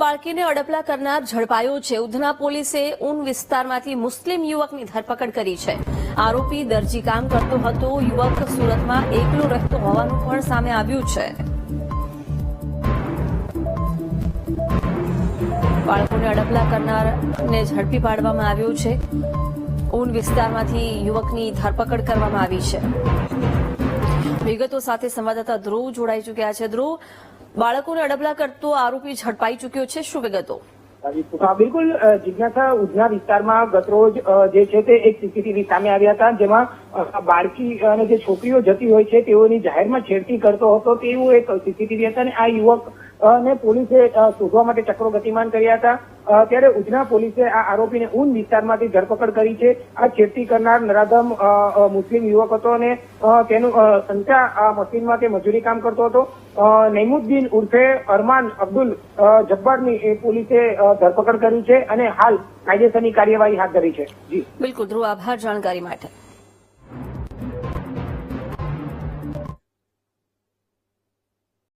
બાળકીને અડપલા કરનાર ઝડપાયો છે. ઉધના પોલીસે ઉન વિસ્તારમાંથી મુસ્લિમ યુવકની ધરપકડ કરી છે. આરોપી દરજી કામ કરતો હતો. યુવક સુરતમાં એકલો રહેતો હોવાનું પણ સામે આવ્યું છે. બાળકોને અડપલા કરનારને ઝડપી પાડવામાં આવ્યો છે. ઉન વિસ્તારમાંથી યુવકની ધરપકડ કરવામાં આવી છે. વિગતો સાથે સંવાદદાતા ધ્રુવ જોડાઈ ચૂક્યા છે. ધ્રુવ બાળકોને અડબલા કરતો આરોપી ઝડપાઈ ચૂક્યો છે. શું વિગતો? બિલકુલ જિજ્ઞાસા ઉધના વિસ્તારમાં ગતરોજ જે છે તે એક સીસીટીવી સામે આવ્યા હતા, જેમાં બાળકી અને જે છોકરીઓ જતી હોય છે, તેઓની જાહેરમાં છેડતી કરતો હતો. તેવું એક સીસીટીવી હતા અને આ યુવક ને પોલીસે શોધવા માટે ચક્રો ગતિમાન કર્યા હતા. ત્યારે ઉધના પોલીસે આ આરોપીને ઊન વિસ્તારમાંથી ધરપકડ કરી છે. આ છેડતી કરનાર નરાધમ મુસ્લિમ યુવક હતો અને તેનું સંચા મશીનમાં તે મજૂરી કામ કરતો હતો. નૈમુદ્દીન ઉર્ફે અરમાન અબ્દુલ જબ્બારની પોલીસે ધરપકડ કરી છે અને હાલ કાયદેસરની કાર્યવાહી હાથ ધરી છે. જી. બિલકુલ, ધ્રુવ, આભાર, જાણકારી માટે.